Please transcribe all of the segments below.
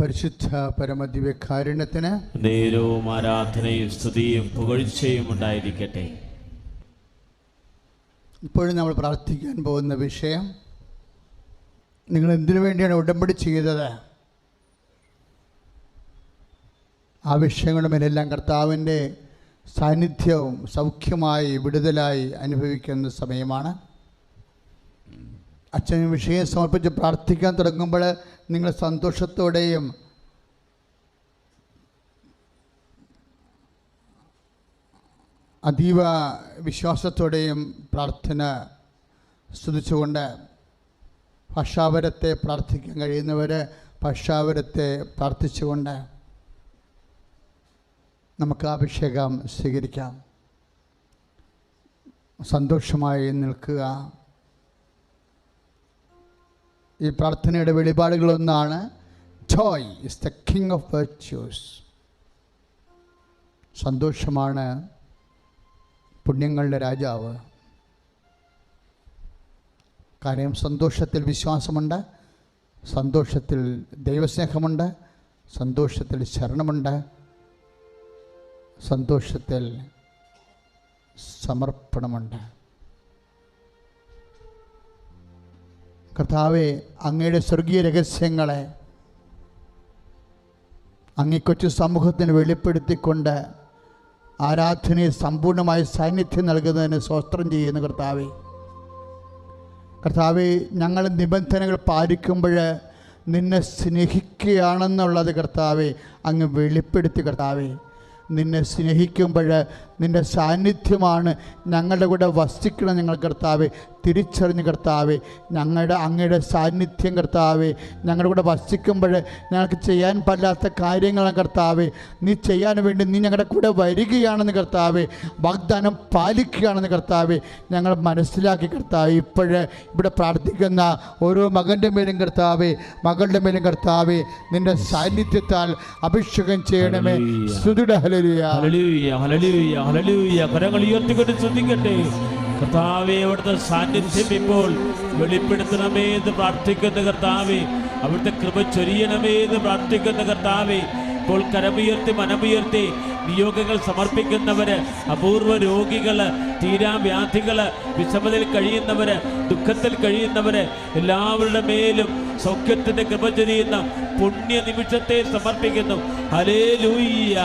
പരിശുദ്ധ പരമദിവ്യകാരുണ്യത്തിന് നേരവും ആരാധനയും സ്തുതിയും പുകഴ്ചയും ഉണ്ടായിരിക്കട്ടെ. ഇപ്പോഴും നമ്മൾ പ്രാർത്ഥിക്കാൻ പോകുന്ന വിഷയം നിങ്ങൾ എന്തിനു വേണ്ടിയാണ് ഉടമ്പടി ചെയ്തത്? ആ വിഷയങ്ങളുടെ മേലെല്ലാം കർത്താവിന്റെ സാന്നിധ്യവും സൗഖ്യമായി വിടുതലായി അനുഭവിക്കുന്ന സമയമാണ്. അച്ഛൻ വിഷയം സമർപ്പിച്ച് പ്രാർത്ഥിക്കാൻ തുടങ്ങുമ്പോൾ നിങ്ങൾ സന്തോഷത്തോടെയും അതീവ വിശ്വാസത്തോടെയും പ്രാർത്ഥന സ്തുതിച്ചുകൊണ്ട് ഭാഷാവരത്തെ പ്രാർത്ഥിക്കാൻ കഴിയുന്നവർ ഭാഷാവരത്തെ പ്രാർത്ഥിച്ചുകൊണ്ട് നമുക്ക് അഭിഷേകം സ്വീകരിക്കാം. സന്തോഷമായി നിൽക്കുക. ഈ പ്രാർത്ഥനയുടെ വെളിപാടുകളൊന്നാണ്. Joy is the king of virtues സന്തോഷമാണ് പുണ്യങ്ങളുടെ രാജാവ്. കാര്യം സന്തോഷത്തിൽ വിശ്വാസമുണ്ട് സന്തോഷത്തിൽ ദൈവസ്നേഹമുണ്ട് സന്തോഷത്തിൽ ശരണമുണ്ട് സന്തോഷത്തിൽ സമർപ്പണമുണ്ട്. കർത്താവെ അങ്ങയുടെ സ്വർഗീയ രഹസ്യങ്ങളെ അങ്ങിക്കൊച്ചു കൊച്ചു സമൂഹത്തിന് വെളിപ്പെടുത്തിക്കൊണ്ട് ആരാധനയെ സമ്പൂർണമായ സാന്നിധ്യം നൽകുന്നതിന് സ്വസ്ത്രം ചെയ്യുന്നു കർത്താവെ. കർത്താവെ ഞങ്ങൾ നിബന്ധനകൾ പാലിക്കുമ്പോൾ നിന്നെ സ്നേഹിക്കുകയാണെന്നുള്ളത് കർത്താവെ അങ്ങ് വെളിപ്പെടുത്തി കർത്താവെ. നിന്നെ സ്നേഹിക്കുമ്പോൾ നിന്റെ സാന്നിധ്യമാണ് ഞങ്ങളുടെ കൂടെ വസിക്കണം ഞങ്ങൾ കർത്താവെ തിരിച്ചറിഞ്ഞ് കർത്താവെ ഞങ്ങളുടെ അങ്ങയുടെ സാന്നിധ്യം കർത്താവെ ഞങ്ങളുടെ കൂടെ വസിക്കുമ്പോൾ ഞങ്ങൾക്ക് ചെയ്യാൻ പറ്റാത്ത കാര്യങ്ങളാണ് കർത്താവെ. നീ ചെയ്യാൻ വേണ്ടി നീ ഞങ്ങളുടെ കൂടെ വരികയാണെന്ന് കർത്താവെ വാഗ്ദാനം പാലിക്കുകയാണെന്ന് കർത്താവെ ഞങ്ങൾ മനസ്സിലാക്കി കർത്താവെ ഇപ്പോഴ് ഇവിടെ പ്രാർത്ഥിക്കുന്ന ഓരോ മകന്റെ മേലും കർത്താവെ മകളുടെ മേലും കർത്താവെ നിന്റെ സാന്നിധ്യത്താൽ അഭിഷേകം ചെയ്യണമേ. സ്തുതിയുടെ ഹലലിയ ഹലലിയ ഹലലിയ ഹലലിയ കരങ്ങൾ ഉയർത്തിക്കൊണ്ട് ശ്രദ്ധിക്കട്ടെ കർത്താവെ അവിടുത്തെ സാന്നിധ്യം ഇപ്പോൾ വെളിപ്പെടുത്തണമേ എന്ന് പ്രാർത്ഥിക്കുന്ന കർത്താവെ. അവിടുത്തെ കൃപ ചൊരിയണമേ എന്ന് പ്രാർത്ഥിക്കുന്ന കർത്താവെ. ഇപ്പോൾ കരമുയർത്തി മനമുയർത്തി നിയോഗങ്ങൾ സമർപ്പിക്കുന്നവര് അപൂർവ രോഗികൾ തീരാവ്യാധികൾ വിഷമതയിൽ കഴിയുന്നവര് ദുഃഖത്തിൽ കഴിയുന്നവര് എല്ലാവരുടെ മേലും സൗഖ്യത്തിന്റെ കൃപ ചൊരിയുന്ന പുണ്യ നിമിഷത്തെ സമർപ്പിക്കുന്നു. ഹല്ലേലൂയ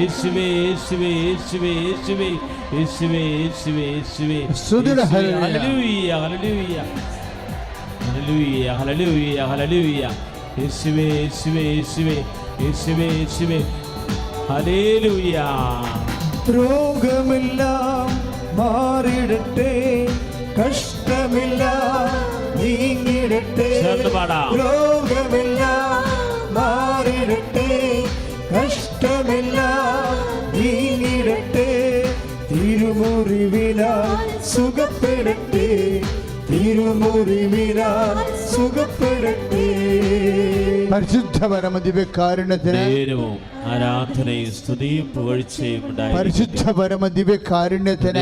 യേശുവേ യേശുവേ യേശുവേ യേശുവേ. യേശുവേ യേശുവേ യേശുവേ. സ്തുതിയുടെ ഹല്ലേലൂയ. ഹല്ലേലൂയ ഹല്ലേലൂയ. ഹല്ലേലൂയ ഹല്ലേലൂയ ഹല്ലേലൂയ. യേശുവേ യേശുവേ യേശുവേ യേശുവേ യേശുവേ. ഹല്ലേലൂയ. രോഗമെല്ലാം മാറിടട്ടെ കഷ്ടമില്ല നീങ്ങിടട്ടെ. രോഗമെല്ലാം സുഖപ്പെടട്ടെ. നേരവും ആരാധനയും സ്തുതിയും പുകഴ്ചയും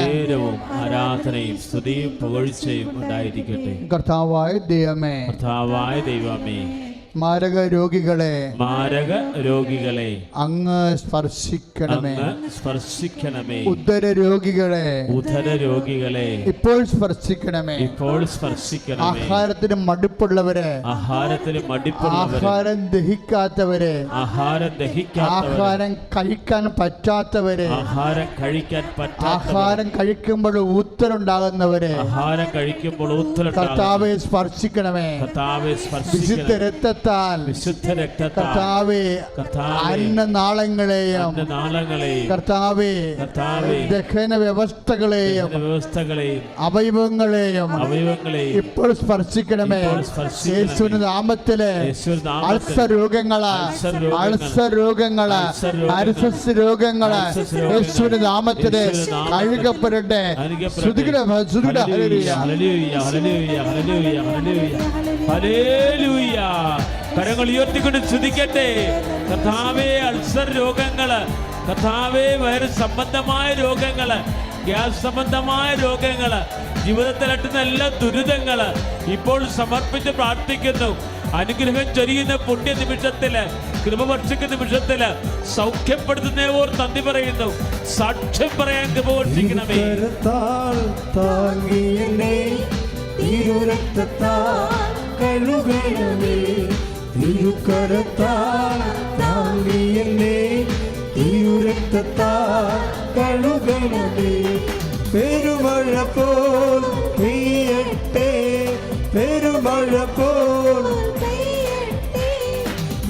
നേരവും ആരാധനയും സ്തുതിയും പുകഴ്ചയും ഉണ്ടായിരിക്കട്ടെ. കർത്താവായ ദൈവമേ. കർത്താവായ ദൈവമേ. മാരക രോഗികളെ മാരക രോഗികളെ അങ്ങ് സ്പർശിക്കണമേ. സ്പർശിക്കണമേ ഉദര രോഗികളെ ഉദര രോഗികളെ ഇപ്പോൾ സ്പർശിക്കണമേ. ഇപ്പോൾ സ്പർശിക്കണമേ. ആഹാരത്തിന് മടുപ്പുള്ളവരെ ആഹാരത്തിന് മടിപ്പുള്ളവരെ ആഹാരം ദഹിക്കാത്തവരെ ആഹാരം ദഹിക്കാത്തവരെ ആഹാരം കഴിക്കാൻ പറ്റാത്തവരെ ആഹാരം കഴിക്കാൻ പറ്റാത്തവരെ ആഹാരം കഴിക്കുമ്പോൾ ഊത്തലുണ്ടാകുന്നവരെ ആഹാരം കഴിക്കുമ്പോൾ ഊത്തലുണ്ടാകും കർത്താവെ സ്പർശിക്കണമേ. കർത്താവെ വിശുദ്ധ സ്പർശിക്കണമേ രക്തത്താൽ വിശുദ്ധ രക്തത്താൽ കർത്താവെ അന്നനാളങ്ങളെയും കർത്താവെ കർത്താവേ, ദഹന വ്യവസ്ഥകളെയും വ്യവസ്ഥകളെയും അവയവങ്ങളെയും അവയവങ്ങളെയും ഇപ്പോൾ സ്പർശിക്കണമേ നാമത്തിലെ യേശുവിന്റെ നാമത്തിൽ അൾസർ രോഗങ്ങൾ അൾസർ രോഗങ്ങൾ അരിസസ് രോഗങ്ങൾ നാമത്തിലെ യേശുവിന്റെ നാമത്തിൽ കഴുകപ്പെടട്ടെ. ശ്രുതിയുടെ ശ്രുതിയുടെ ഹല്ലേലൂയ, ഹല്ലേലൂയ. ഹല്ലേലൂയ, ഹല്ലേലൂയ, ഹല്ലേലൂയ, ഹല്ലേലൂയ. ഹല്ലേലൂയ. കരങ്ങൾ ഉയർത്തിക്കൊണ്ട് സ്തുതിക്കട്ടെ. കഥാവേ അൾസർ രോഗങ്ങൾ കഥാവേ വൈറസ് സംബന്ധമായ രോഗങ്ങൾ ഗ്യാസ് സംബന്ധമായ രോഗങ്ങൾ ജീവിതത്തിൽ അട്ടുന്ന എല്ലാ ദുരിതങ്ങൾ ഇപ്പോൾ സമർപ്പിച്ച് പ്രാർത്ഥിക്കുന്നു. അനുഗ്രഹം ചൊരിയുന്ന പുണ്യ നിമിഷത്തിൽ കൃപവർഷിക്ക നിമിഷത്തിൽ സൗഖ്യപ്പെടുത്തുന്ന ഓർ നന്ദി പറയുന്നു. സാക്ഷ്യം പറയാൻ കൃപവർഷിക്കണമേ കഴുകണമേ തിരുക്കരത്താൽ താങ്ങി എന്നെ തിരുരക്തത്താൽ കഴുകണമേ പെരുമഴ പോൽ പെയ്യട്ടെ പെരുമഴ പോൽ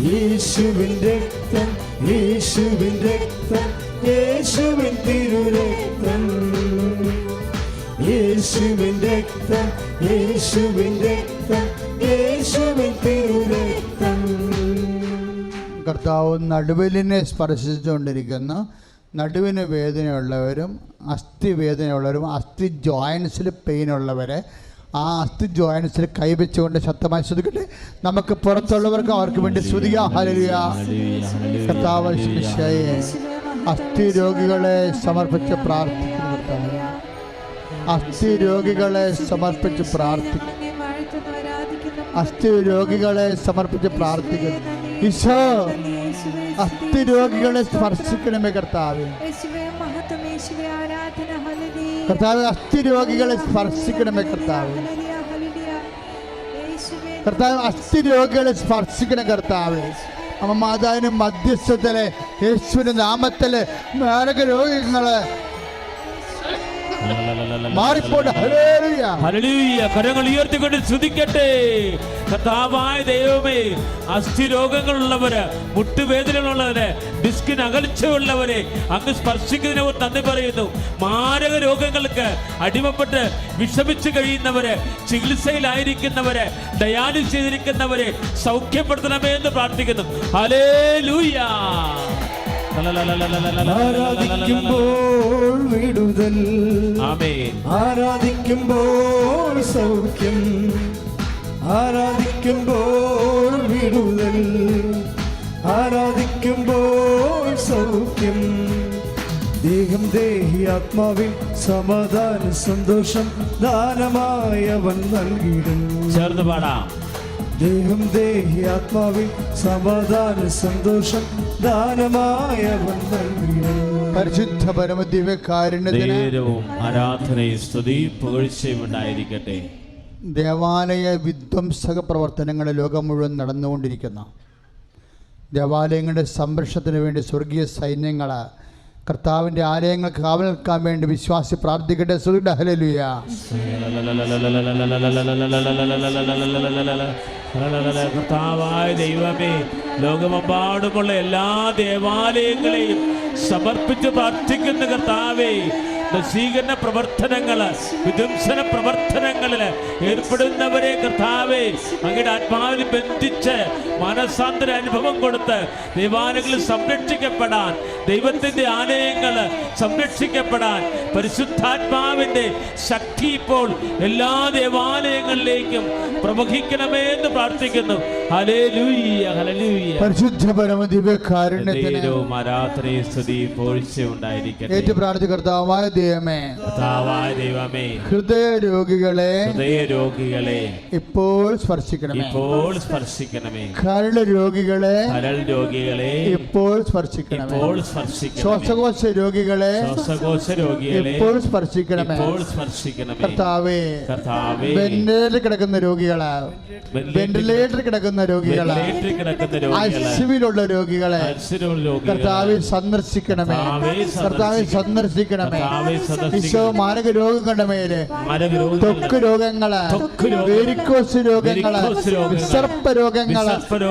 യേശുവിൻ രക്തം യേശുവിൻ രക്തം യേശുവിൻ തിരുരക്തം യേശുവിൻ രക്തം യേശുവിൻ രക്തം യേശുവിൻ തിരുരക്തം കർത്താവ് നടുവിലിനെ സ്പർശിച്ചുകൊണ്ടിരിക്കുന്ന. നടുവിന് വേദനയുള്ളവരും അസ്ഥി വേദനയുള്ളവരും അസ്ഥി ജോയിൻസിൽ പെയിനുള്ളവരെ ആ അസ്ഥി ജോയിൻസിൽ കൈവച്ചുകൊണ്ട് ശക്തമായി ശ്രദ്ധിക്കട്ടെ നമുക്ക് പുറത്തുള്ളവർക്ക് അവർക്ക് വേണ്ടി ഹലിയ കർത്താവ് അസ്ഥി രോഗികളെ സമർപ്പിച്ച് പ്രാർത്ഥിക്കുന്നു അസ്ഥി രോഗികളെ സമർപ്പിച്ച് പ്രാർത്ഥിക്കുന്നു. അസ്ഥി രോഗികളെ സമർപ്പിച്ച് പ്രാർത്ഥിക്കുന്നു. ഈശോ അസ്ഥി രോഗികളെ സ്പർശിക്കണമേ കർത്താവ്. കർത്താവ് അസ്ഥി രോഗികളെ സ്പർശിക്കണമേ കർത്താവ്. കർത്താവ് അസ്ഥി രോഗികളെ സ്പർശിക്കണം കർത്താവ്. അമ്മ മാതാവിന് മധ്യസ്ഥത്തിലെ യേശുവിന്റെ നാമത്തിലെ മാരക രോഗങ്ങൾ മാറിപ്പോട്ടെ കരങ്ങൾ ഉയർത്തിക്കൊണ്ട് ശ്രദ്ധിക്കട്ടെ കർത്താവായ ദൈവമേ അസ്ഥി രോഗങ്ങളുള്ളവര് മുട്ടുവേദനകളുള്ളവര് ഡിസ്കിന് അകൽച്ചയുള്ളവരെ അങ്ങ് സ്പർശിക്കുന്നതിനെ ഓർത്ത് നന്ദി പറയുന്നു. മാരക രോഗങ്ങൾക്ക് അടിമപ്പെട്ട് വിഷമിച്ചു കഴിയുന്നവര് ചികിത്സയിലായിരിക്കുന്നവര് ഡയാലിസ് ചെയ്തിരിക്കുന്നവരെ സൗഖ്യപ്പെടുത്തണമേ എന്ന് പ്രാർത്ഥിക്കുന്നു. ഹലേ ആരാധിക്കുമ്പോൾ വിടുതൽ. ആരാധിക്കുമ്പോൾ സൗഖ്യം. ആരാധിക്കുമ്പോൾ വിടുതൽ. ആരാധിക്കുമ്പോൾ സൗഖ്യം. ദേഹം ദേഹി ആത്മാവിൽ സമാധാന സന്തോഷം ദാനമായവൻ നൽകിയിടും. ചേർന്ന് പാടാം. ദേഹം ദേഹി ആത്മാവിൽ സമാധാന സന്തോഷം ദാനമായ പരിശുദ്ധ പരമ ദിവ്യകാരുണ്യത്തിന് നേരവും ആരാധനയും സ്തുതിയും പുകഴ്ചയും ഉണ്ടായിരിക്കട്ടെ. ദേവാലയ വിധ്വംസക പ്രവർത്തനങ്ങൾ ലോകം മുഴുവൻ നടന്നുകൊണ്ടിരിക്കുന്ന ദേവാലയങ്ങളുടെ സംരക്ഷണത്തിന് വേണ്ടി സ്വർഗീയ സൈന്യങ്ങൾ കർത്താവിന്റെ ആലയങ്ങൾ കാവൽ നിൽക്കാൻ വേണ്ടി വിശ്വാസി പ്രാർത്ഥിക്കട്ടെ. സുഖ ഹലലുയ കർത്താവായ ദൈവമേ ലോകമെമ്പാടുമുള്ള എല്ലാ ദേവാലയങ്ങളെയും സമർപ്പിച്ച് പ്രാർത്ഥിക്കുന്ന കർത്താവേ നശീകരണ പ്രവർത്തനങ്ങൾ വിധ്വംസന പ്രവർത്തനങ്ങളിൽ ഏർപ്പെടുന്നവരെ കർത്താവെ അങ്ങയുടെ ആത്മാവിൽ ബന്ധിച്ച് മനസാന്തര അനുഭവം കൊടുത്ത് ദൈവാലയങ്ങളിൽ സംരക്ഷിക്കപ്പെടാൻ ദൈവത്തിന്റെ ആലയങ്ങൾ സംരക്ഷിക്കപ്പെടാൻ പരിശുദ്ധാത്മാവിന്റെ ശക്തി ഇപ്പോൾ എല്ലാ ദേവാലയങ്ങളിലേക്കും പ്രവഹിക്കണമേ എന്ന് പ്രാർത്ഥിക്കുന്നു ഏറ്റവും പ്രാർത്ഥിക്കർത്താവുമായ ഏറ്റു ദൈവമേ. ദൈവമേ. ഹൃദയ രോഗികളെ ഹൃദയ രോഗികളെ ഇപ്പോൾ സ്പർശിക്കണമേ. ഇപ്പോൾ സ്പർശിക്കണമേ. കരൾ രോഗികളെ കരൾ രോഗികളെ ഇപ്പോൾ സ്പർശിക്കണമേ. ഇപ്പോൾ സ്പർശിക്കണമേ. ശ്വാസകോശ രോഗികളെ ശ്വാസകോശ രോഗികളെ ഇപ്പോൾ സ്പർശിക്കണമേ. ഇപ്പോൾ സ്പർശിക്കണമേ. കർത്താവേ കർത്താവേ. വെന്റിലേറ്റർ കിടക്കുന്ന രോഗികളെ വെന്റിലേറ്റർ കിടക്കുന്ന രോഗികളെ വെന്റിലേറ്റർ കിടക്കുന്ന രോഗികളെ കർത്താവെ സന്ദർശിക്കണമേ. കർത്താവെ സന്ദർശിക്കണമേ. ഈശോ മാരക രോഗം മേലെ മേൽ തൊക്ക് രോഗങ്ങൾ വേരിക്കോസ് രോഗങ്ങൾ, വിസർപ്പ രോഗങ്ങൾ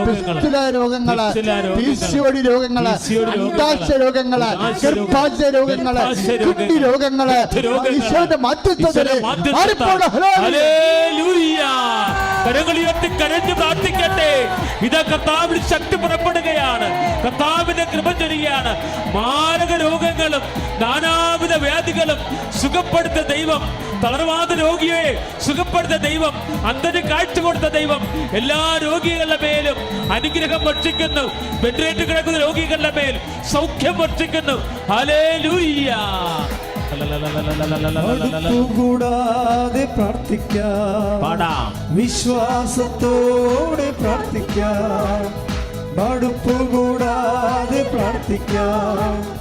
പിസ്തുല രോഗങ്ങൾ പിസ്തുല രോഗങ്ങൾ, പീസിയോടി രോഗങ്ങൾ ഗർഭാശയ രോഗങ്ങൾ ഗർഭാശയ രോഗങ്ങൾ, ഈശോയുടെ ഹലോ മാറിപ്പോണ്. ഹല്ലേലൂയ. കരങ്ങളുയർത്തി കരഞ്ഞു പ്രാർത്ഥിക്കട്ടെ. ഇത് കർത്താവിൽ ശക്തി പുറപ്പെടുകയാണ്. കർത്താവിന്റെ കൃപ ചൊരികയാണ് മാരക രോഗങ്ങളും നാനാവിധ വ്യാധികളും സുഖപ്പെടുത്ത ദൈവം. തളർവാദ രോഗിയെ സുഖപ്പെടുത്ത ദൈവം. അന്തന് കാഴ്ച കൊടുത്ത ദൈവം. എല്ലാ രോഗികളുടെ മേലും അനുഗ്രഹം വർഷിക്കുന്നു. വെന്റിലേറ്റർ കിടക്കുന്ന രോഗികളുടെ മേൽ സൗഖ്യം വർഷിക്കുന്നു. ഹലേ കൂടാതെ പ്രാർത്ഥിക്കാം. പാടാം. വിശ്വാസത്തോടെ പ്രാർത്ഥിക്കാം. മടുപ്പ് കൂടാതെ പ്രാർത്ഥിക്കാം.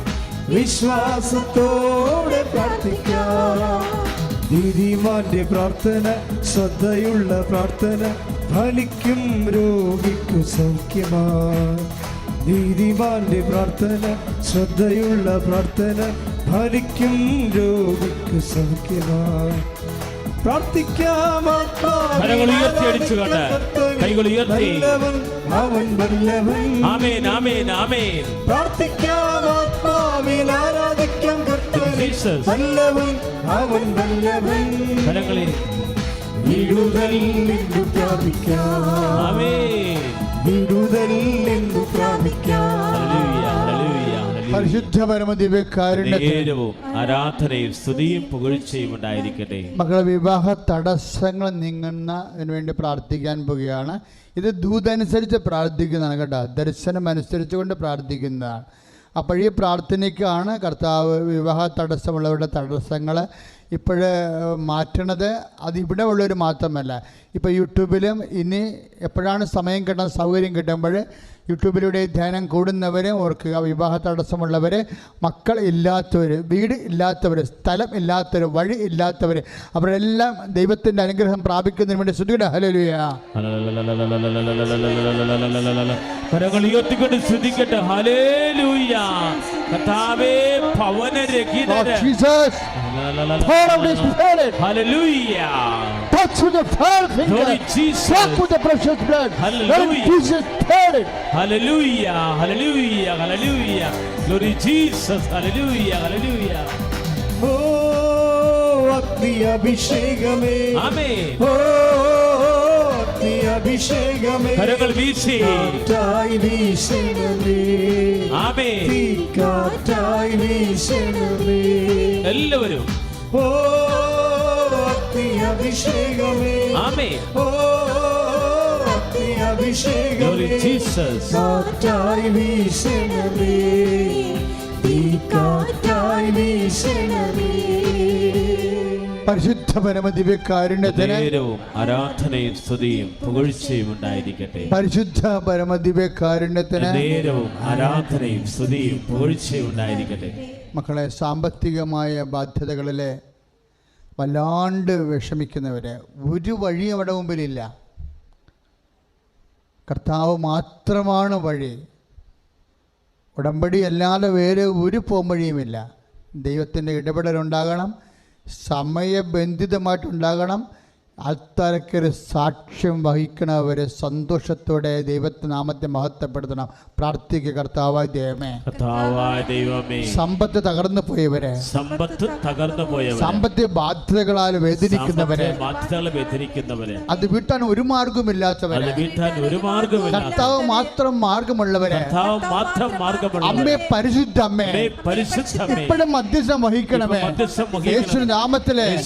വിശ്വാസത്തോടെ പ്രാർത്ഥിക്കാം. ദീദിമാന്റെ പ്രാർത്ഥന ശ്രദ്ധയുള്ള പ്രാർത്ഥന ഫലിക്കും രോഗിക്കു സൗഖ്യമാ നീതിമാന്റെ പ്രാർത്ഥന ശ്രദ്ധയുള്ള പ്രാർത്ഥന ഫലിക്കും രോഗിക്കു സൗഖ്യമായി. പ്രാർത്ഥിക്കാം ആത്മാവിൽ കരങ്ങൾ ഉയർത്തി അടിച്ചുകൊണ്ട് കൈകൾ ഉയർത്തി. നല്ലവൻ, അവൻ വല്ലവൻ ആമേൻ ആമേൻ ആമേൻ. പ്രാർത്ഥിക്കാം ആത്മാവിൽ ആരാധിക്കാം കർത്തനെ Jesus. നല്ലവൻ അവൻ വല്ലവൻ കരങ്ങളിൽ വിടുതൽ നിന്നു പ്രാപിക്കാം. ആമേൻ. വിടുതൽ നിന്നു പ്രാപിക്കാം. ഹല്ലേലൂയ ഹല്ലേലൂയ ഹല്ലേലൂയ പരിശുദ്ധ ആരാധനയും സ്തുതിയും പുകഴ്ചയും ഉണ്ടായിരിക്കട്ടെ. മക്കളെ വിവാഹ തടസ്സങ്ങൾ നീങ്ങുന്നതിന് വേണ്ടി പ്രാർത്ഥിക്കാൻ പോവുകയാണ്. ഇത് ദൂതനുസരിച്ച് പ്രാർത്ഥിക്കുന്നതാണ് കേട്ടോ. ദർശനം അനുസരിച്ചുകൊണ്ട് പ്രാർത്ഥിക്കുന്നതാണ്. അപ്പോൾ ഈ പ്രാർത്ഥനയ്ക്കാണ് കർത്താവ് വിവാഹ തടസ്സമുള്ളവരുടെ തടസ്സങ്ങൾ ഇപ്പോൾ മാറ്റണത്. അതിവിടെ ഉള്ളവർ മാത്രമല്ല. ഇപ്പോൾ യൂട്യൂബിലും ഇനി എപ്പോഴാണ് സമയം കിട്ടുന്ന സൗകര്യം കിട്ടുമ്പോൾ യൂട്യൂബിലൂടെ ധ്യാനം കൂടുന്നവർ ഓർക്കുക വിവാഹ തടസ്സമുള്ളവർ മക്കൾ ഇല്ലാത്തവർ വീട് ഇല്ലാത്തവർ സ്ഥലം ഇല്ലാത്തവർ വഴി ഇല്ലാത്തവർ അവരെല്ലാം ദൈവത്തിന്റെ അനുഗ്രഹം പ്രാപിക്കുന്നതിന് വേണ്ടി ശ്രുതിയുടെ ഹലലുയ കരങ്ങൾ ഉയർത്തിക്കൊണ്ട് ശ്രദ്ധിക്കട്ടെ ഹലേലൂയ കർത്താവേ ഭവനരഹിതര് Jesus Pour out his spirit. Hallelujah Touch with the fire finger. Glory Jesus. Walk with the precious blood. Let Hallelujah. Jesus spirit. Hallelujah hallelujah hallelujah glory Jesus hallelujah hallelujah ഓ അഗ്നി അഭിഷേകമേ ആമേൻ ഓ അഗ്നി അഭിഷേകമേ. കരങ്ങൾ വീശി. കാറ്റായി വീശണമേ. ആമേ കാറ്റായി വീശണമേ. എല്ലാവരും. ഓ അഭിഷേകമേ. ആമേൻ. ഓ അഭിഷേകമേ. ജീസസ് കാറ്റായി വീശണമേ. കാറ്റായി വീശണമേ. പരിശുദ്ധ പരമദിവ്യകാരുണ്യത്തിന് ആരാധനയും സ്തുതിയും പുകഴ്ചയും ഉണ്ടായിരിക്കട്ടെ. പരിശുദ്ധ പരമദിവ്യകാരുണ്യത്തിന് നേരവും ആരാധനയും സ്തുതിയും പുകഴ്ചയും ഉണ്ടായിരിക്കട്ടെ. മക്കളെ സാമ്പത്തികമായ ബാധ്യതകളിലെ വല്ലാണ്ട് വിഷമിക്കുന്നവര് ഒരു വഴി അവിടെ മുമ്പിലില്ല. കർത്താവ് മാത്രമാണ് വഴി. ഉടമ്പടി അല്ലാതെ വേറെ ഒരു പോംവഴിയുമില്ല. ദൈവത്തിന്റെ ഇടപെടലുണ്ടാകണം. സമയബന്ധിതമായിട്ടുണ്ടാകണം അത്തരക്കൊരു സാക്ഷ്യം വഹിക്കണവരെ സന്തോഷത്തോടെ ദൈവത്തെ നാമത്തെ മഹത്വപ്പെടുത്തണം. പ്രാർത്ഥിക്കുക കർത്താവായ ദൈവമേ. ദൈവമേ. സമ്പത്ത് തകർന്നു പോയവരെ. സമ്പത്ത് തകർന്നു പോയവരെ. സാമ്പത്തിക ബാധ്യതകളാൽ വേദനിക്കുന്നവരെ. ബാധ്യതകളെ വേദനിക്കുന്നവരെ. അത് വീട്ടാൻ ഒരു മാർഗമില്ലാത്തവരെ. വീട്ടാൻ ഒരു മാർഗമില്ല കർത്താവ് മാത്രം മാർഗമുള്ളവരെ. കർത്താവ് മാത്രം മാർഗമുള്ള അമ്മേ പരിശുദ്ധ അമ്മേ പരിശുദ്ധ ഇപ്പോഴും മധ്യസ്ഥം വഹിക്കണമേ. യേശു നാമത്തിലെ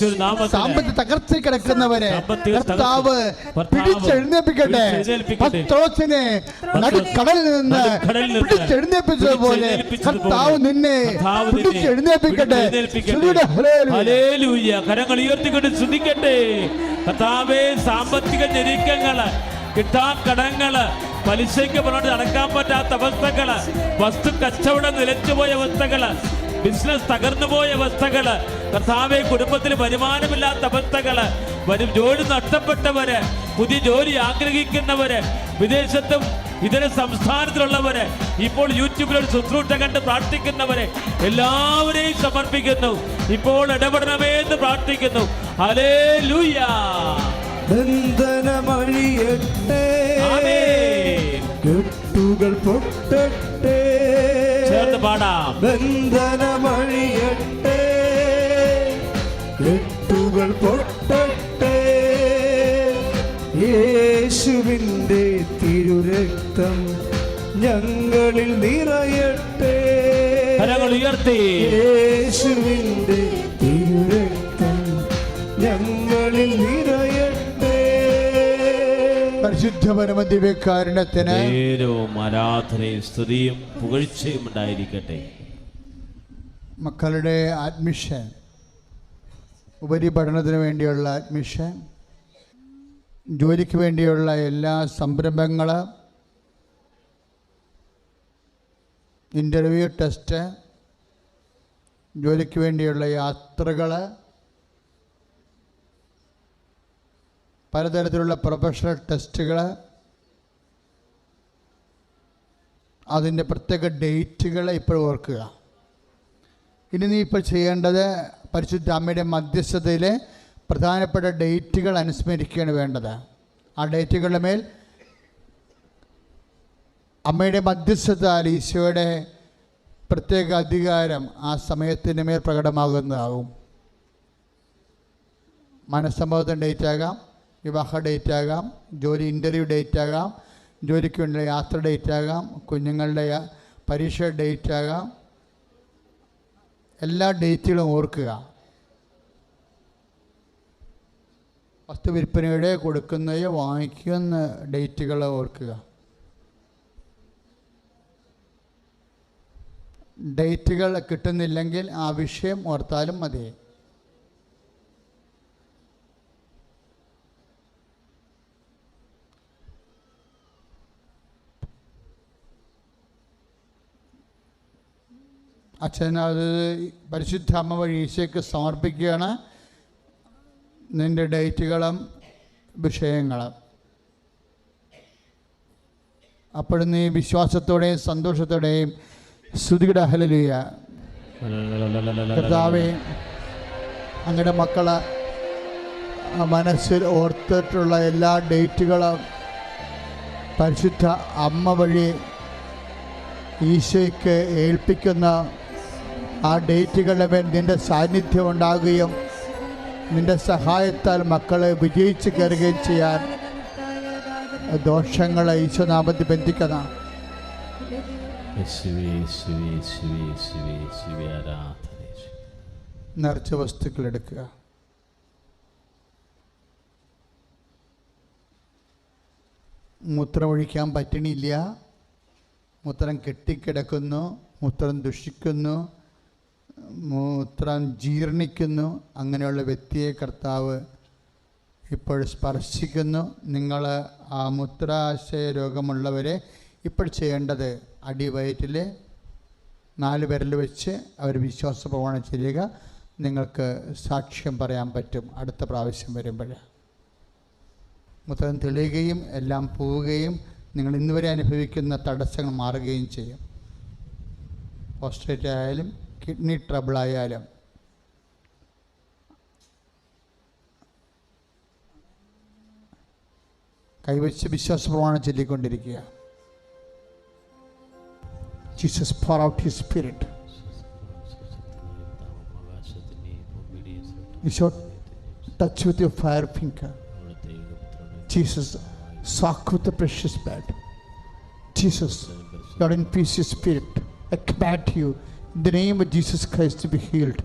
സാമ്പത്തിക തകർച്ച കിടക്കുന്നവരെ. സാമ്പത്തിക കർത്താവ് പിടിച്ചെഴുന്നേപ്പിക്കട്ടെ. പത്രോസിനെ നടുക്കടലിൽ നിന്ന് പിടിച്ചെഴുന്നേപ്പിച്ചതുപോലെ കർത്താവ് നിന്നെ പിടിച്ചെഴുന്നേപ്പിക്കട്ടെ. കരങ്ങൾ ഉയർത്തിക്കൊണ്ട് ശ്രദ്ധിക്കട്ടെ കർത്താവേ സാമ്പത്തിക ഞെരുക്കങ്ങൾ കിട്ടാൻ കടങ്ങൾ പലിശയ്ക്ക് പുറത്ത് നടക്കാൻ പറ്റാത്ത അവസ്ഥകൾ വസ്തു കച്ചവടം നിലച്ചുപോയ അവസ്ഥകൾ ബിസിനസ് തകർന്നുപോയ അവസ്ഥകൾ. കർത്താവെ കുടുംബത്തിൽ വരുമാനമില്ലാത്ത അവസ്ഥകൾ. വരും ജോലി നഷ്ടപ്പെട്ടവര് പുതിയ ജോലി ആഗ്രഹിക്കുന്നവര് വിദേശത്തും ഇതര സംസ്ഥാനത്തിലുള്ളവര് ഇപ്പോൾ യൂട്യൂബിൽ ഒരു ശുശ്രൂഷ കണ്ട് പ്രാർത്ഥിക്കുന്നവരെ എല്ലാവരെയും സമർപ്പിക്കുന്നു. ഇപ്പോൾ ഇടപെടണമേ എന്ന് പ്രാർത്ഥിക്കുന്നു. ഹലേ ബന്ധനമഴിയട്ടെ. കെട്ടുകൾ പൊട്ടട്ടെ. ചേർന്ന് പാടാം. ബന്ധനമഴിയട്ടെ കെട്ടുകൾ പൊട്ടട്ടെ. യേശുവിന്റെ തിരുരക്തം ഞങ്ങളിൽ നിറയട്ടെ. കരങ്ങൾ ഉയർത്തി. യേശുവിന്റെ പരിശുദ്ധ പരമദിവ്യകാരുണ്യത്തിന് നേരവും ആരാധനയും സ്തുതിയും പുകഴ്ചയും ഉണ്ടായിരിക്കട്ടെ. മക്കളുടെ അഡ്മിഷൻ ഉപരിപഠനത്തിന് വേണ്ടിയുള്ള അഡ്മിഷൻ ജോലിക്ക് വേണ്ടിയുള്ള എല്ലാ സംരംഭങ്ങൾ ഇന്റർവ്യൂ ടെസ്റ്റ് ജോലിക്ക് വേണ്ടിയുള്ള യാത്രകൾ പലതരത്തിലുള്ള പ്രൊഫഷണൽ ടെസ്റ്റുകൾ അതിന്റെ പ്രത്യേക ഡേറ്റുകൾ ഇപ്പോൾ ഓർക്കുക. ഇനി നീ ഇപ്പോൾ ചെയ്യേണ്ടത് പരിശുദ്ധ അമ്മയുടെ മധ്യസ്ഥതയിലെ പ്രധാനപ്പെട്ട ഡേറ്റുകൾ അനുസ്മരിക്കുകയാണ് വേണ്ടത്. ആ ഡേറ്റുകളുടെ മേൽ അമ്മയുടെ മധ്യസ്ഥതാൽ ഈശോയുടെ പ്രത്യേക അധികാരം ആ സമയത്തിന്റെ മേൽ പ്രകടമാകുന്നതാകും മനസ്സമ്മതത്തിന്റെ ഡേറ്റ് ആകാം വിവാഹ ഡേറ്റ് ആകാം ജോലി ഇന്റർവ്യൂ ഡേറ്റ് ആകാം ജോലിക്ക് വേണ്ടിയുള്ള യാത്ര ഡേറ്റ് ആകാം കുഞ്ഞുങ്ങളുടെ പരീക്ഷ ഡേറ്റ് ആകാം എല്ലാ ഡേറ്റുകളും ഓർക്കുക. വസ്തു വിൽപ്പനയുടെ കൊടുക്കുന്നതോ വാങ്ങിക്കുന്ന ഡേറ്റുകൾ ഓർക്കുക. ഡേറ്റുകൾ കിട്ടുന്നില്ലെങ്കിൽ ആ വിഷയം ഓർത്താലും മതി. അച്ഛൻ അത് പരിശുദ്ധ അമ്മ വഴി ഈശോയ്ക്ക് സമർപ്പിക്കുകയാണ്. നിന്റെ ഡേറ്റുകളും വിഷയങ്ങളും. അപ്പോഴും നീ വിശ്വാസത്തോടെയും സന്തോഷത്തോടെയും ശ്രുതിയുടെ ഹലലുയ കർത്താവെ അങ്ങയുടെ മക്കളെ മനസ്സിൽ ഓർത്തിട്ടുള്ള എല്ലാ ഡേറ്റുകളും പരിശുദ്ധ അമ്മ വഴി ഈശോയ്ക്ക് ഏൽപ്പിക്കുന്ന ആ ഡേറ്റുകളുടെ മേൽ നിന്റെ സാന്നിധ്യം ഉണ്ടാകുകയും നിന്റെ സഹായത്താൽ മക്കളെ വിജയിച്ച് കയറുകയും ചെയ്യാൻ ദോഷങ്ങളെ ഈശ്വനാമത്തിൽ ബന്ധിക്കുന്ന യേശുവേ. നിറച്ച വസ്തുക്കൾ എടുക്കുക. മൂത്രമൊഴിക്കാൻ പറ്റണില്ല. മൂത്രം കെട്ടിക്കിടക്കുന്നു. മൂത്രം ദുഷിക്കുന്നു. മൂത്രം ജീർണിക്കുന്നു. അങ്ങനെയുള്ള വ്യക്തിയെ കർത്താവ് ഇപ്പോൾ സ്പർശിക്കുന്നു. നിങ്ങൾ ആ മൂത്രാശയ രോഗമുള്ളവരെ ഇപ്പോൾ ചെയ്യേണ്ടത് അടിവയറ്റിൽ നാല് വിരൽ വെച്ച് അവർ വിശ്വാസ പ്രമാണം ചെയ്യുക. നിങ്ങൾക്ക് സാക്ഷ്യം പറയാൻ പറ്റും അടുത്ത പ്രാവശ്യം വരുമ്പോൾ മൂത്രം തെളിയുകയും എല്ലാം പോവുകയും നിങ്ങൾ ഇന്നുവരെ അനുഭവിക്കുന്ന തടസ്സങ്ങൾ മാറുകയും ചെയ്യും. പോസ്ട്രേറ്റ് ആയാലും കിഡ്നി ട്രബിൾ ആയാലും കൈവച്ച് വിശ്വാസ പ്രമാണം ചൊല്ലിക്കൊണ്ടിരിക്കുക Jesus pour out his spirit Isho touch with your fire finger Jesus, soak with the precious blood. Jesus, Lord, increase your spirit. I command you, in the name of Jesus Christ, to be healed.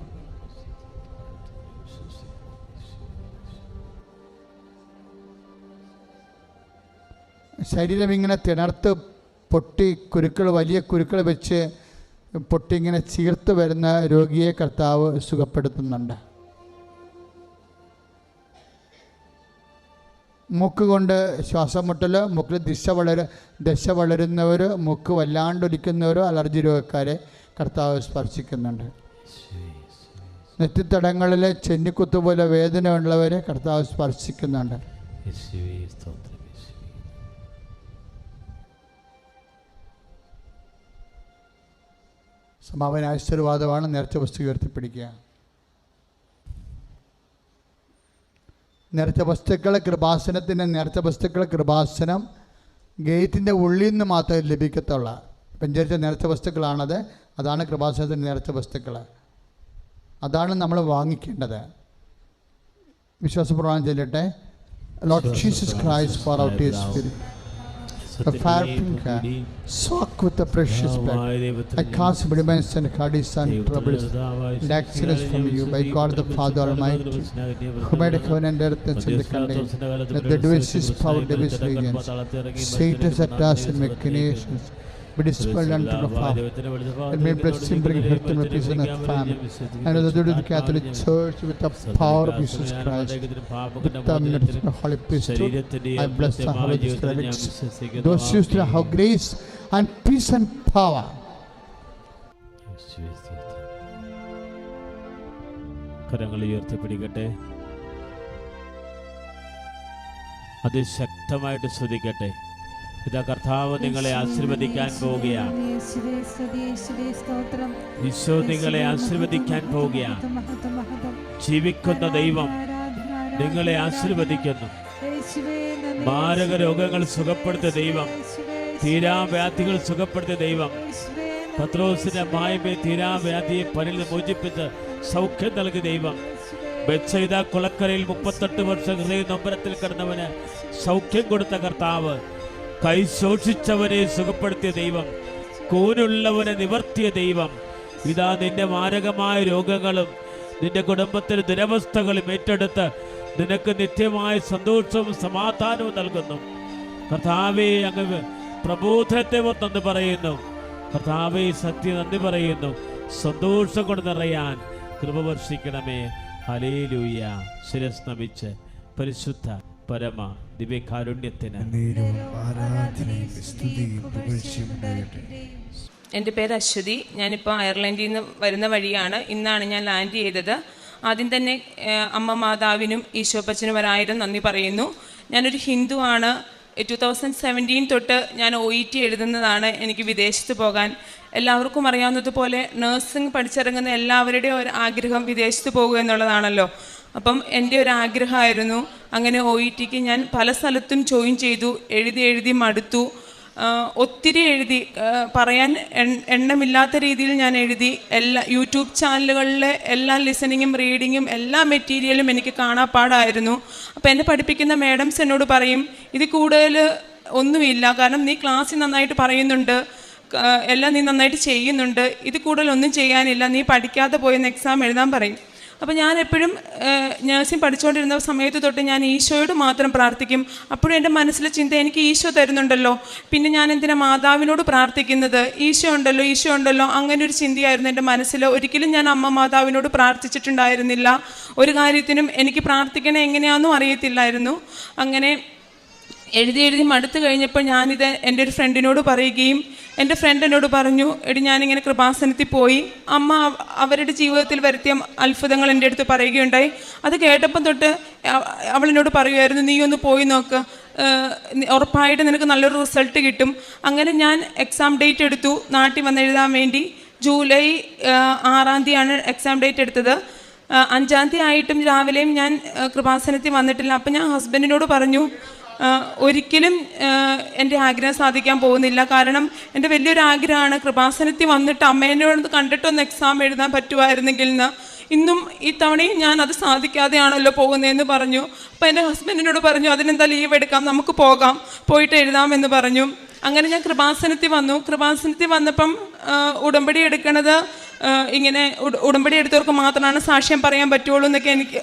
ശരീരം ഇങ്ങനെ തിണർത്ത് പൊട്ടി കുരുക്കൾ വലിയ കുരുക്കൾ വെച്ച് പൊട്ടി ഇങ്ങനെ ചീർത്ത് വരുന്ന രോഗിയെ കർത്താവ് സുഖപ്പെടുത്തുന്നുണ്ട് മൂക്ക് കൊണ്ട് ശ്വാസം മുട്ടൽ മൂക്കിൽ ദിശ വളര ദശ വളരുന്നവർ മൂക്ക് വല്ലാണ്ടൊലിക്കുന്നവരോ അലർജി രോഗക്കാരെ കർത്താവ് സ്പർശിക്കുന്നുണ്ട്. നെറ്റിത്തടങ്ങളിലെ ചെന്നിക്കുത്ത് പോലെ വേദന ഉള്ളവരെ കർത്താവ് സ്പർശിക്കുന്നുണ്ട്. സമാപന ആശീർവാദമാണ് നേർച്ച വസ്തു ഉയർത്തിപ്പിടിക്കുക. നേർച്ച വസ്തുക്കൾ കൃപാസനത്തിന്റെ നേർച്ച വസ്തുക്കൾ കൃപാസനം ഗേറ്റിന്റെ ഉള്ളിൽ നിന്ന് മാത്രമേ ലഭിക്കത്തുള്ളൂ. പഞ്ചരിച്ച നേർച്ച വസ്തുക്കളാണത്. അതാണ് കൃപാസനത്തിന് നേർച്ച വസ്തുക്കൾ അതാണ് നമ്മൾ വാങ്ങിക്കേണ്ടത് വിശ്വാസപ്രമാണം ചെല്ലട്ടെ Lord Jesus Christ pour out his The fire finger, soak with the precious blood. I cast burdens and burdens and troubles and accidents from you by God the Father Almighty, who made heaven and earth and sin the country, Let the devices, power, devil's regions, Satan's attacks and machinations be dispelled unto the Father. And may blessing bring health and peace in the family. And as the the Catholic Church with the power of Jesus Christ, with the mercy of the Holy Priesthood, I bless the Holy Spirit. Those who still have grace and peace and power കരങ്ങൾ ഉയർത്തിപ്പിടിക്കട്ടെ അതിശക്തമായിട്ട് സ്തുതിക്കട്ടെ ഇതാ കർത്താവ് നിങ്ങളെ ആശീർവദിക്കാൻ പോവുകയാണ്. ഈശോ നിങ്ങളെ ആശീർവദിക്കാൻ പോവുകയാണ്. ജീവിക്കുന്ന ദൈവം. നിങ്ങളെ ആശീർവദിക്കുന്നു മാരക രോഗങ്ങൾ സുഖപ്പെടുത്തിയ ദൈവം തീരാവ്യാധികൾ സുഖപ്പെടുത്തിയ ദൈവം. പത്രോസിന്റെ മായമേ തീരാവ്യാധിയെ പനിൽ മോചിപ്പിച്ച് സൗഖ്യം നൽകിയ ദൈവം ബെത്സയിത കുളക്കരയിൽ മുപ്പത്തെട്ട് വർഷം ഹൃദയ നൊമ്പരത്തിൽ കിടന്നവന് സൗഖ്യം കൊടുത്ത കർത്താവ് കൈ ശോഷിച്ചവനെ സുഖപ്പെടുത്തിയ ദൈവം കൂനുള്ളവനെ നിവർത്തിയ ദൈവം. ഇതാ നിന്റെ മാരകമായ രോഗങ്ങളും നിന്റെ കുടുംബത്തിന് ദുരവസ്ഥകളും ഏറ്റെടുത്ത് നിനക്ക് നിത്യമായ സന്തോഷവും സമാധാനവും നൽകുന്നു. കർത്താവേ അങ്ങ് പ്രബോധനത്തെ നന്ദി പറയുന്നു. കർത്താവേ സത്യ നന്ദി പറയുന്നു. സന്തോഷം കൊണ്ട് നിറയാൻ കൃപ വർഷിക്കണമേ. ഹലേലൂയ ശിരസ് നമിച്ച് പരിശുദ്ധ പരമ ദിവ്യകാരുണ്യത്തിന്. എന്റെ പേര് അശ്വതി. ഞാനിപ്പോൾ അയർലൻഡിൽ നിന്ന് വരുന്ന വഴിയാണ്. ഇന്നാണ് ഞാൻ ലാൻഡ് ചെയ്തത്. ആദ്യം തന്നെ അമ്മ മാതാവിനും ഈശോപ്പച്ചനും ഒരായിരം നന്ദി പറയുന്നു. ഞാനൊരു ഹിന്ദു ആണ്. ടു തൗസൻഡ് സെവന്റീൻ തൊട്ട് ഞാൻ ഒ ഇ ടി എഴുതുന്നതാണ് എനിക്ക് വിദേശത്ത് പോകാൻ. എല്ലാവർക്കും അറിയാവുന്നതുപോലെ നഴ്സിംഗ് പഠിച്ചിറങ്ങുന്ന എല്ലാവരുടെയും ഒരു ആഗ്രഹം വിദേശത്ത് പോകുക എന്നുള്ളതാണല്ലോ. അപ്പം എന്റെ ഒരു ആഗ്രഹമായിരുന്നു അങ്ങനെ ഒ ഇ ടിക്ക് ഞാൻ പല സ്ഥലത്തും ജോയിൻ ചെയ്തു എഴുതി എഴുതി മടുത്തു. ഒത്തിരി എഴുതി പറയാൻ എണ്ണമില്ലാത്ത രീതിയിൽ ഞാൻ എഴുതി. എല്ലാ യൂട്യൂബ് ചാനലുകളിലെ എല്ലാ ലിസണിങ്ങും റീഡിങ്ങും എല്ലാ മെറ്റീരിയലും എനിക്ക് കാണാപ്പാടായിരുന്നു. അപ്പോൾ എന്നെ പഠിപ്പിക്കുന്ന മാഡംസ് എന്നോട് പറയും ഇത് കൂടുതൽ ഒന്നുമില്ല കാരണം നീ ക്ലാസ്സിൽ നന്നായിട്ട് പറയുന്നുണ്ട് എല്ലാം നീ നന്നായിട്ട് ചെയ്യുന്നുണ്ട്. ഇത് കൂടുതലൊന്നും ചെയ്യാനില്ല നീ പഠിക്കാതെ പോയെന്ന് എക്സാം എഴുതാൻ പറയും. അപ്പോൾ ഞാൻ എപ്പോഴും നഴ്സിംഗ് പഠിച്ചുകൊണ്ടിരുന്ന സമയത്ത് തൊട്ട് ഞാൻ ഈശോയോട് മാത്രം പ്രാർത്ഥിക്കും. അപ്പോഴും എന്റെ മനസ്സിലെ ചിന്ത എനിക്ക് ഈശോ തരുന്നുണ്ടല്ലോ. പിന്നെ ഞാൻ എന്തിനാ മാതാവിനോട് പ്രാർത്ഥിക്കുന്നത്? ഈശോ ഉണ്ടല്ലോ ഈശോ ഉണ്ടല്ലോ. അങ്ങനെ ഒരു ചിന്തയായിരുന്നു എന്റെ മനസ്സിൽ. ഒരിക്കലും ഞാൻ അമ്മ മാതാവിനോട് പ്രാർത്ഥിച്ചിട്ടുണ്ടായിരുന്നില്ല. ഒരു കാര്യത്തിനും എനിക്ക് പ്രാർത്ഥിക്കണേ എങ്ങനെയാണെന്നും അറിയത്തില്ലായിരുന്നു. അങ്ങനെ എഴുതി എഴുതി മടുത്തു കഴിഞ്ഞപ്പോൾ ഞാനിത് എന്റെ ഒരു ഫ്രണ്ടിനോട് പറയുകയും എന്റെ ഫ്രണ്ട് എന്നോട് പറഞ്ഞു എടി ഞാനിങ്ങനെ കൃപാസനത്തിൽ പോയി അമ്മ അവരുടെ ജീവിതത്തിൽ വരുത്തിയ അത്ഭുതങ്ങൾ എന്റെ അടുത്ത് പറയുകയുണ്ടായി. അത് കേട്ടപ്പം തൊട്ട് അവ- അവളെന്നോട് പറയുമായിരുന്നു നീ ഒന്ന് പോയി നോക്ക്. ഉറപ്പായിട്ട് നിനക്ക് നല്ലൊരു റിസൾട്ട് കിട്ടും. അങ്ങനെ ഞാൻ എക്സാം ഡേറ്റ് എടുത്തു. നാട്ടിൽ വന്ന് എഴുതാൻ വേണ്ടി ജൂലൈ ആറാം തീയതിയാണ് എക്സാം ഡേറ്റ് എടുത്തത്. അഞ്ചാം തീയതി ആയിട്ടും രാവിലെയും ഞാൻ കൃപാസനത്തിൽ വന്നിട്ടില്ല. അപ്പം ഞാൻ ഹസ്ബൻഡിനോട് പറഞ്ഞു ഒരിക്കലും എന്റെ ആഗ്രഹം സാധിക്കാൻ പോകുന്നില്ല. കാരണം എന്റെ വലിയൊരു ആഗ്രഹമാണ് കൃപാസനത്തിൽ വന്നിട്ട് അമ്മേനോട് കണ്ടിട്ടൊന്ന് എക്സാം എഴുതാൻ പറ്റുമായിരുന്നെങ്കിൽ ഇന്നും ഈ തവണയും ഞാൻ അത് സാധിക്കാതെയാണല്ലോ പോകുന്നതെന്ന് പറഞ്ഞു. അപ്പോൾ എന്റെ ഹസ്ബൻഡിനോട് പറഞ്ഞു അതിനെന്താ ലീവ് എടുക്കാം? നമുക്ക് പോകാം. പോയിട്ട് എഴുതാമെന്ന് പറഞ്ഞു. അങ്ങനെ ഞാൻ കൃപാസനത്തിൽ വന്നു. കൃപാസനത്തിൽ വന്നപ്പം ഉടമ്പടി എടുക്കണത് ഇങ്ങനെ ഉട- ഉടമ്പടി എടുത്തവർക്ക് മാത്രമാണ് സാക്ഷ്യം പറയാൻ പറ്റുള്ളൂ എന്നൊക്കെ എനിക്ക്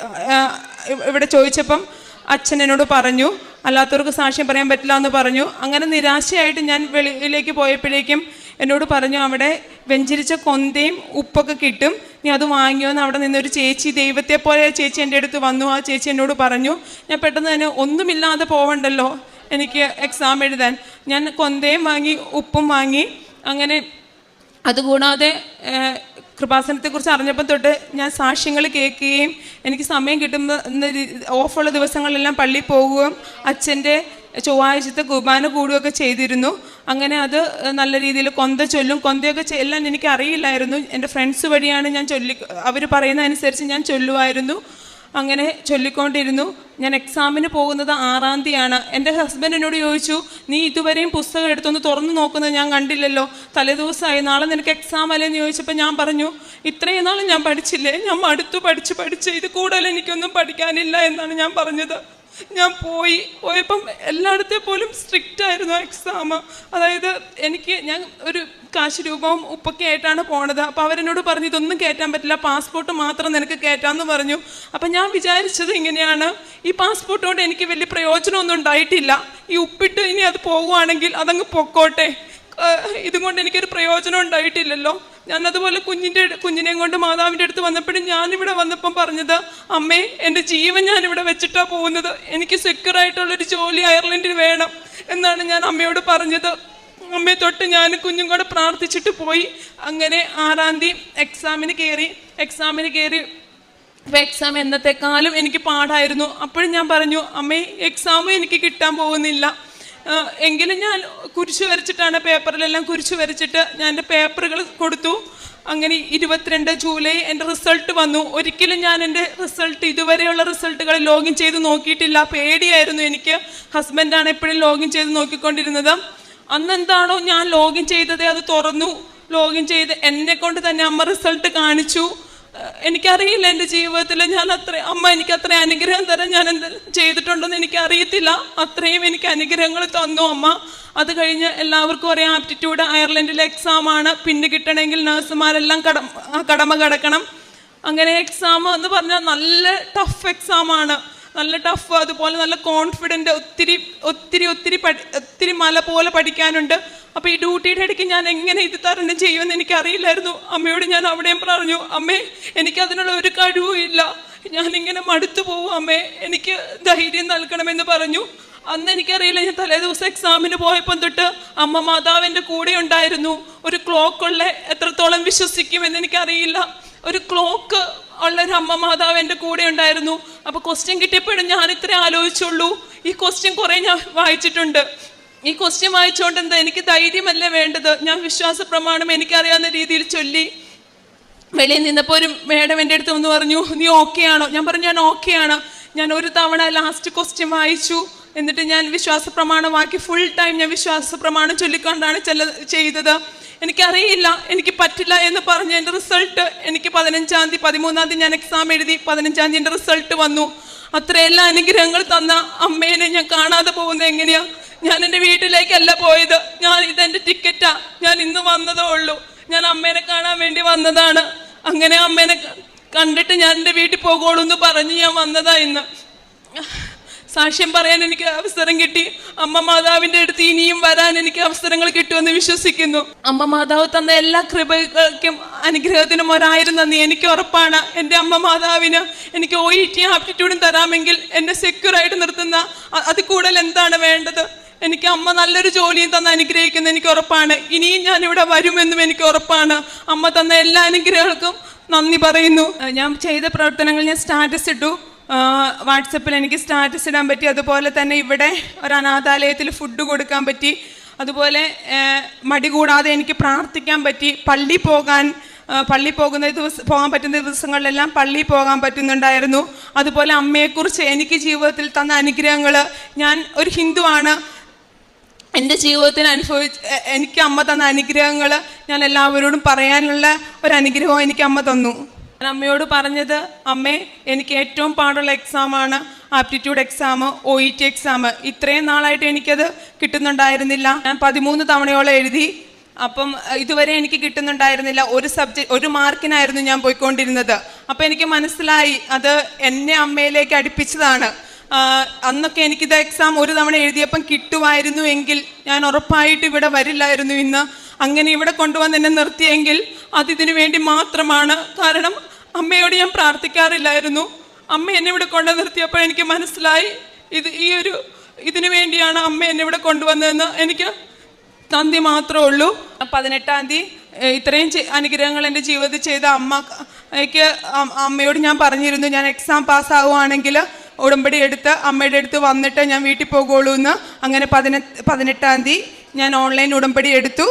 ഇവിടെ ചോദിച്ചപ്പം അച്ഛൻ എന്നോട് പറഞ്ഞു അല്ലാത്തവർക്ക് സാക്ഷ്യം പറയാൻ പറ്റില്ല എന്ന് പറഞ്ഞു. അങ്ങനെ നിരാശയായിട്ട് ഞാൻ വെളിയിലേക്ക് പോയപ്പോഴേക്കും എന്നോട് പറഞ്ഞു അവിടെ വെഞ്ചരിച്ച കൊന്തയും ഉപ്പൊക്കെ കിട്ടും. നീ അത് വാങ്ങിയോന്ന് അവിടെ നിന്നൊരു ചേച്ചി ദൈവത്തെ പോലെ ചേച്ചി എന്റെ അടുത്ത് വന്നു. ആ ചേച്ചി എന്നോട് പറഞ്ഞു ഞാൻ പെട്ടെന്ന് തന്നെ ഒന്നുമില്ലാതെ പോവണ്ടല്ലോ എനിക്ക് എക്സാം എഴുതാൻ. ഞാൻ കൊന്തയും വാങ്ങി ഉപ്പും വാങ്ങി അങ്ങനെ അതുകൂടാതെ കൃപാസനത്തെക്കുറിച്ച് അറിഞ്ഞപ്പോൾ തൊട്ട് ഞാൻ സാക്ഷ്യങ്ങൾ കേൾക്കുകയും എനിക്ക് സമയം കിട്ടുന്ന ഓഫുള്ള ദിവസങ്ങളിലെല്ലാം പള്ളിയിൽ പോകുകയും അച്ഛന്റെ ചൊവ്വാഴ്ചത്തെ കുർബാന കൂടുകയൊക്കെ ചെയ്തിരുന്നു. അങ്ങനെ അത് നല്ല രീതിയിൽ കൊന്ത ചൊല്ലും. കൊന്തയൊക്കെ എല്ലാം എനിക്ക് അറിയില്ലായിരുന്നു എന്റെ ഫ്രണ്ട്സ് വഴിയാണ് ഞാൻ ചൊല്ലി അവർ പറയുന്ന അനുസരിച്ച് ഞാൻ ചൊല്ലുമായിരുന്നു അങ്ങനെ ചൊല്ലിക്കൊണ്ടിരുന്നു. ഞാൻ എക്സാമിന് പോകുന്നത് ആറാം തീയതിയാണ്. എന്റെ ഹസ്ബൻഡ് എന്നോട് ചോദിച്ചു നീ ഇതുവരെയും പുസ്തകം എടുത്തൊന്ന് തുറന്നു നോക്കുന്നത് ഞാൻ കണ്ടില്ലല്ലോ. തലേദിവസമായി നാളെ നിനക്ക് എക്സാം അല്ലേന്ന് ചോദിച്ചപ്പോൾ ഞാൻ പറഞ്ഞു ഇത്രയും നാളും ഞാൻ പഠിച്ചില്ലേ? ഞാൻ മടുത്തു പഠിച്ച് പഠിച്ച്. ഇത് കൂടുതൽ എനിക്കൊന്നും പഠിക്കാനില്ല എന്നാണ് ഞാൻ പറഞ്ഞത്. ഞാൻ പോയി. പോയപ്പം എല്ലായിടത്തെ പോലും സ്ട്രിക്റ്റ് ആയിരുന്നു എക്സാം അതായത് എനിക്ക് ഞാൻ ഒരു കാശ് രൂപവും ഉപ്പൊക്കെ ആയിട്ടാണ് പോണത്. അപ്പോൾ അവരെന്നോട് പറഞ്ഞു ഇതൊന്നും കയറ്റാൻ പറ്റില്ല. പാസ്പോർട്ട് മാത്രം നിനക്ക് കയറ്റാമെന്ന് പറഞ്ഞു. അപ്പം ഞാൻ വിചാരിച്ചത് ഇങ്ങനെയാണ്. ഈ പാസ്പോർട്ട് കൊണ്ട് എനിക്ക് വലിയ പ്രയോജനമൊന്നും ഉണ്ടായിട്ടില്ല. ഈ ഉപ്പിട്ട് ഇനി അത് പോകുവാണെങ്കിൽ അതങ്ങ് പൊക്കോട്ടെ. ഇതും കൊണ്ട് എനിക്കൊരു പ്രയോജനം ഉണ്ടായിട്ടില്ലല്ലോ. ഞാൻ അതുപോലെ കുഞ്ഞിന്റെ കുഞ്ഞിനെ കൊണ്ട് മാതാവിന്റെ അടുത്ത് വന്നപ്പോഴും ഞാനിവിടെ വന്നപ്പം പറഞ്ഞത് അമ്മേ എന്റെ ജീവൻ ഞാനിവിടെ വെച്ചിട്ടാണ് പോകുന്നത്. എനിക്ക് സെക്യൂറായിട്ടുള്ളൊരു ജോലി അയർലൻഡിൽ വേണം എന്നാണ് ഞാൻ അമ്മയോട് പറഞ്ഞത്. അമ്മയെ തൊട്ട് ഞാൻ കുഞ്ഞും കൂടെ പ്രാർത്ഥിച്ചിട്ട് പോയി. അങ്ങനെ ആറാം തീയതി എക്സാമിന് കയറി എക്സാമിന് കയറി അപ്പോൾ എക്സാം എന്നത്തെക്കാളും എനിക്ക് പാടായിരുന്നു. അപ്പോഴും ഞാൻ പറഞ്ഞു അമ്മേ എക്സാമും എനിക്ക് കിട്ടാൻ പോകുന്നില്ല. എങ്കിലും ഞാൻ കുരിശ് വരച്ചിട്ടാണ് പേപ്പറിലെല്ലാം കുരിശ് വരച്ചിട്ട് ഞാൻ എന്റെ പേപ്പറുകൾ കൊടുത്തു. അങ്ങനെ ഇരുപത്തിരണ്ട് ജൂലൈ എന്റെ റിസൾട്ട് വന്നു. ഒരിക്കലും ഞാൻ എന്റെ റിസൾട്ട് ഇതുവരെയുള്ള റിസൾട്ടുകൾ ലോഗിൻ ചെയ്ത് നോക്കിയിട്ടില്ല. പേടിയായിരുന്നു എനിക്ക്. ഹസ്ബൻഡാണ് എപ്പോഴും ലോഗിൻ ചെയ്ത് നോക്കിക്കൊണ്ടിരുന്നത്. അന്നെന്താണോ ഞാൻ ലോഗിൻ ചെയ്തത് അത് തുറന്നു. ലോഗിൻ ചെയ്ത് എന്നെ കൊണ്ട് തന്നെ അമ്മ റിസൾട്ട് കാണിച്ചു. എനിക്കറിയില്ല എന്റെ ജീവിതത്തിൽ. ഞാൻ അത്ര അമ്മ എനിക്ക് അത്ര അനുഗ്രഹം തരാൻ ഞാൻ എന്ത് ചെയ്തിട്ടുണ്ടെന്ന് എനിക്ക് അറിയത്തില്ല അത്രയും എനിക്ക് അനുഗ്രഹങ്ങൾ തന്നു അമ്മ. അത് കഴിഞ്ഞ് എല്ലാവർക്കും ഒരേ ആപ്റ്റിറ്റ്യൂഡ്. അയർലൻഡിലെ എക്സാം ആണ്. പിന്നെ കിട്ടണമെങ്കിൽ നഴ്സുമാരെല്ലാം കടം കടമ കടക്കണം. അങ്ങനെ എക്സാം എന്ന് പറഞ്ഞാൽ നല്ല ടഫ് എക്സാം ആണ്. നല്ല ടഫ് അതുപോലെ നല്ല കോൺഫിഡന്റ് ഒത്തിരി ഒത്തിരി ഒത്തിരി ഒത്തിരി മല പോലെ പഠിക്കാനുണ്ട്. അപ്പോൾ ഈ ഡ്യൂട്ടിയുടെ ഇടയ്ക്ക് ഞാൻ എങ്ങനെ ഇത് തരണം ചെയ്യുമെന്ന് എനിക്കറിയില്ലായിരുന്നു. അമ്മയോട് ഞാൻ അവിടെയും പറഞ്ഞു അമ്മേ എനിക്കതിനുള്ള ഒരു കഴിവും ഇല്ല. ഞാനിങ്ങനെ മടുത്തു പോകും അമ്മേ. എനിക്ക് ധൈര്യം നൽകണമെന്ന് പറഞ്ഞു. അന്ന് എനിക്കറിയില്ല ഞാൻ തലേ ദിവസം എക്സാമിന് പോയപ്പം തൊട്ട് അമ്മ മാതാവിന്റെ കൂടെ ഉണ്ടായിരുന്നു. ഒരു ക്ലോക്കുള്ള എത്രത്തോളം വിശ്വസിക്കുമെന്ന് എനിക്കറിയില്ല. ഒരു ക്ലോക്ക് ഉള്ള ഒരു അമ്മ മാതാവ് എന്റെ കൂടെ ഉണ്ടായിരുന്നു. അപ്പോൾ ക്വസ്റ്റ്യൻ കിട്ടിയപ്പോഴും ഞാൻ ഇത്ര ആലോചിച്ചുള്ളൂ. ഈ ക്വസ്റ്റ്യൻ കുറേ ഞാൻ വായിച്ചിട്ടുണ്ട്. ഈ ക്വസ്റ്റ്യൻ വായിച്ചുകൊണ്ട് എന്താ എനിക്ക് ധൈര്യമല്ലേ വേണ്ടത്? ഞാൻ വിശ്വാസ പ്രമാണം എനിക്കറിയാവുന്ന രീതിയിൽ ചൊല്ലി. വെളിയിൽ നിന്നപ്പോൾ ഒരു മേഡം എന്റെ അടുത്ത് വന്ന് പറഞ്ഞു നീ ഓക്കെ ആണോ? ഞാൻ പറഞ്ഞു ഞാൻ ഓക്കെ ആണ്. ഞാൻ ഒരു തവണ ലാസ്റ്റ് ക്വസ്റ്റ്യൻ വായിച്ചു. എന്നിട്ട് ഞാൻ വിശ്വാസ പ്രമാണമാക്കി ഫുൾ ടൈം ഞാൻ വിശ്വാസ പ്രമാണം ചൊല്ലിക്കൊണ്ടാണ് ചെല്ല ചെയ്തത്. എനിക്കറിയില്ല എനിക്ക് പറ്റില്ല എന്ന് പറഞ്ഞ് എന്റെ റിസൾട്ട് എനിക്ക് പതിനഞ്ചാം തീയതി പതിമൂന്നാം തീയതി ഞാൻ എക്സാം എഴുതി പതിനഞ്ചാം തീയതി എന്റെ റിസൾട്ട് വന്നു. അത്രയെല്ലാം അനുഗ്രഹങ്ങൾ തന്ന അമ്മേനെ ഞാൻ കാണാതെ പോകുന്നത് എങ്ങനെയാ? ഞാൻ എന്റെ വീട്ടിലേക്കല്ല പോയത്. ഞാൻ ഇതെന്റെ ടിക്കറ്റാ ഞാൻ ഇന്ന് വന്നതേ ഉള്ളൂ. ഞാൻ അമ്മേനെ കാണാൻ വേണ്ടി വന്നതാണ്. അങ്ങനെ അമ്മേനെ കണ്ടിട്ട് ഞാൻ എന്റെ വീട്ടിൽ പോകുള്ളൂ എന്ന് പറഞ്ഞ് ഞാൻ വന്നതാ ഇന്ന്. സാക്ഷ്യം പറയാൻ എനിക്ക് അവസരം കിട്ടി. അമ്മ മാതാവിന്റെ അടുത്ത് ഇനിയും വരാൻ എനിക്ക് അവസരങ്ങൾ കിട്ടുമെന്ന് വിശ്വസിക്കുന്നു. അമ്മ മാതാവ് തന്ന എല്ലാ കൃപകൾക്കും അനുഗ്രഹത്തിനും ഒരായിരം നന്ദി. എനിക്ക് ഉറപ്പാണ് എന്റെ അമ്മ മാതാവിന് എനിക്ക് ഒ ഇ ടി ആപ്റ്റിറ്റ്യൂഡും തരാമെങ്കിൽ എന്നെ സെക്യൂർ ആയിട്ട് നിർത്തുന്ന അത് കൂടുതൽ എന്താണ് വേണ്ടത്? എനിക്ക് അമ്മ നല്ലൊരു ജോലിയും തന്ന അനുഗ്രഹിക്കുന്ന. എനിക്ക് ഉറപ്പാണ്. ഇനിയും ഞാൻ ഇവിടെ വരുമെന്നും എനിക്ക് ഉറപ്പാണ്. അമ്മ തന്ന എല്ലാ അനുഗ്രഹങ്ങൾക്കും നന്ദി പറയുന്നു. ഞാൻ ചെയ്ത പ്രവർത്തനങ്ങൾ ഞാൻ സ്റ്റാറ്റസ് ഇട്ടു. വാട്സപ്പിൽ എനിക്ക് സ്റ്റാറ്റസ് ഇടാൻ പറ്റി. അതുപോലെ തന്നെ ഇവിടെ ഒരു അനാഥാലയത്തിൽ ഫുഡ് കൊടുക്കാൻ പറ്റി. അതുപോലെ മടി കൂടാതെ എനിക്ക് പ്രാർത്ഥിക്കാൻ പറ്റി. പള്ളി പോകാൻ പള്ളി പോകുന്ന ദിവസം പോകാൻ പറ്റുന്ന ദിവസങ്ങളിലെല്ലാം പള്ളി പോകാൻ പറ്റുന്നുണ്ടായിരുന്നു. അതുപോലെ അമ്മയെക്കുറിച്ച് എനിക്ക് ജീവിതത്തിൽ തന്ന അനുഗ്രഹങ്ങൾ ഞാൻ ഒരു ഹിന്ദുവാണ്. എന്റെ ജീവിതത്തിൽ അനുഭവിച്ച് എനിക്ക് അമ്മ തന്ന അനുഗ്രഹങ്ങൾ ഞാൻ എല്ലാവരോടും പറയാനുള്ള ഒരു അനുഗ്രഹം എനിക്ക് അമ്മ തന്നു. അമ്മയോട് പറഞ്ഞത് അമ്മേ എനിക്ക് ഏറ്റവും പാടുള്ള എക്സാമാണ് aptitude exam O E T exam ഇത്രയും നാളായിട്ട് എനിക്കത് കിട്ടുന്നുണ്ടായിരുന്നില്ല. ഞാൻ പതിമൂന്ന് തവണയോളം എഴുതി. അപ്പം ഇതുവരെ എനിക്ക് കിട്ടുന്നുണ്ടായിരുന്നില്ല. ഒരു സബ്ജക്ട് ഒരു മാർക്കിനായിരുന്നു ഞാൻ പോയിക്കൊണ്ടിരുന്നത്. അപ്പം എനിക്ക് മനസ്സിലായി അത് എന്നെ അമ്മയിലേക്ക് അടുപ്പിച്ചതാണ്. അന്നൊക്കെ എനിക്കിത് എക്സാം ഒരു തവണ എഴുതിയപ്പം കിട്ടുമായിരുന്നു എങ്കിൽ ഞാൻ ഉറപ്പായിട്ട് ഇവിടെ വരില്ലായിരുന്നു ഇന്ന്. അങ്ങനെ ഇവിടെ കൊണ്ടുവന്ന് എന്നെ നിർത്തിയെങ്കിൽ അതിതിനു വേണ്ടി മാത്രമാണ്. കാരണം അമ്മയോട് ഞാൻ പ്രാർത്ഥിക്കാറില്ലായിരുന്നു. അമ്മ എന്നെ ഇവിടെ കൊണ്ടു നിർത്തിയപ്പോൾ എനിക്ക് മനസ്സിലായി. ഇത് ഈ ഒരു ഇതിനു വേണ്ടിയാണ് അമ്മ എന്നെ ഇവിടെ കൊണ്ടുവന്നതെന്ന് എനിക്ക് നന്ദി മാത്രമേ ഉള്ളൂ. പതിനെട്ടാം തീയതി ഇത്രയും അനുഗ്രഹങ്ങൾ എന്റെ ജീവിതത്തിൽ ചെയ്ത അമ്മയ്ക്ക് അമ്മയോട് ഞാൻ പറഞ്ഞിരുന്നു ഞാൻ എക്സാം പാസ്സാവുകയാണെങ്കിൽ ഉടമ്പടി എടുത്ത് അമ്മയുടെ അടുത്ത് വന്നിട്ട് ഞാൻ വീട്ടിൽ പോകുള്ളൂ എന്ന് അങ്ങനെ പതിനെ പതിനെട്ടാം തീയതി ഞാൻ ഓൺലൈൻ ഉടമ്പടി എടുത്തു.